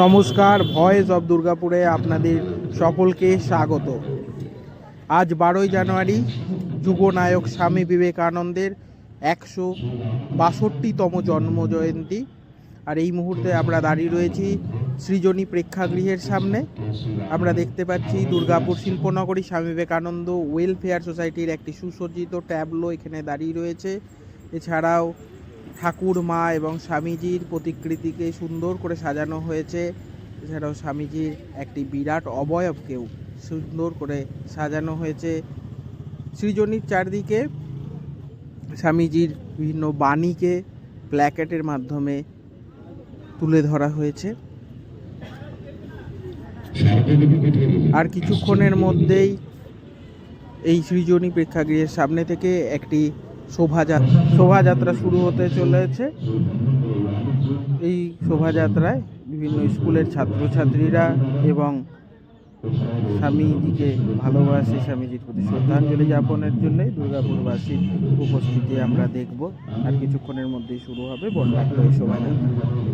নমস্কার, voice of দুর্গাপুরে আপনাদের সকলকে স্বাগত। আজ বারোই জানুয়ারি যুবনায়ক স্বামী বিবেকানন্দের একশো বাষট্টিতম জন্মজয়ন্তী আর এই মুহূর্তে আমরা দাঁড়িয়ে রয়েছি সৃজনী প্রেক্ষাগৃহের সামনে। আমরা দেখতে পাচ্ছি দুর্গাপুর শিল্পনগরী স্বামী বিবেকানন্দ ওয়েলফেয়ার সোসাইটির একটি সুসজ্জিত ট্যাবলো এখানে দাঁড়িয়ে রয়েছে। এছাড়াও ঠাকুর, মা এবং স্বামীজির প্রতিকৃতিকে সুন্দর করে সাজানো হয়েছে। এছাড়াও স্বামীজির একটি বিরাট অবয়বকেও সুন্দর করে সাজানো হয়েছে। সৃজনীর চারদিকে স্বামীজির বিভিন্ন বাণীকে প্ল্যাকেটের মাধ্যমে তুলে ধরা হয়েছে। আর কিছুক্ষণের মধ্যেই এই সৃজনী প্রেক্ষাগৃহের সামনে থেকে একটি শোভাযাত্রা শোভাযাত্রা শুরু হতে চলেছে। এই শোভাযাত্রায় বিভিন্ন স্কুলের ছাত্রছাত্রীরা এবং স্বামীজিকে ভালোবাসে, স্বামীজির প্রতি শ্রদ্ধাঞ্জলি যাপনের জন্যই দুর্গাপুরবাসীর উপস্থিতি আমরা দেখব। আর কিছুক্ষণের মধ্যেই শুরু হবে বর্ণাঢ্য এই শোভাযাত্রা।